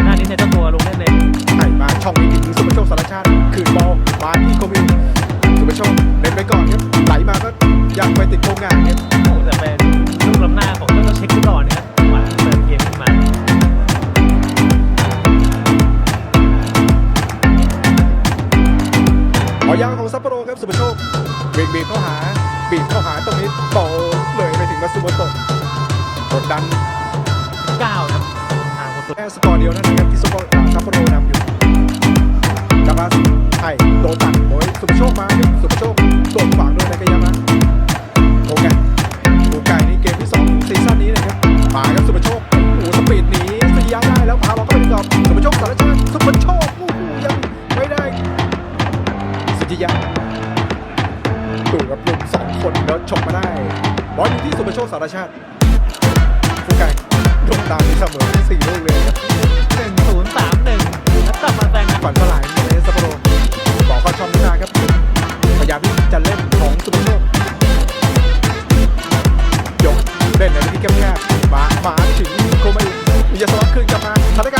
งเล่นเลยไถ่มาช่องนี้ยิงสุภโชคสารชาติ คืนบอลมาที่โควินสุภโชคเล่นไปก่อนครับไหลมาก็ยังไปติดโครงงานครับโอ้แต่เป็นลูกล้ำหน้าของเจ้าเช็คก่อนนะครับหวังเติมเกมขึ้นมาขอยางของซัปโปโรครับสุภโชคเบียดบีบเข้าหาบีบเข้าหาตรงนี้ต่อเลยไปถึงมาซูโมโตะกดดัน โชคโดนฝังด้วยนะกายามะโอเคโอไก่นี่เกมที่สองซีซั่นนี้นะครับมาครับสุภโชคโอ้โหสปีดหนีสุริยะได้แล้วพาบอลเข้าไปในกรอบสุภโชคสารชาติสุภโชคโอ้โหยังไม่ได้สุริยะดูครับลุมสองคนแล้วฉกมาได้บอลอยู่ที่สุภโชคสารชาติ く我慢それが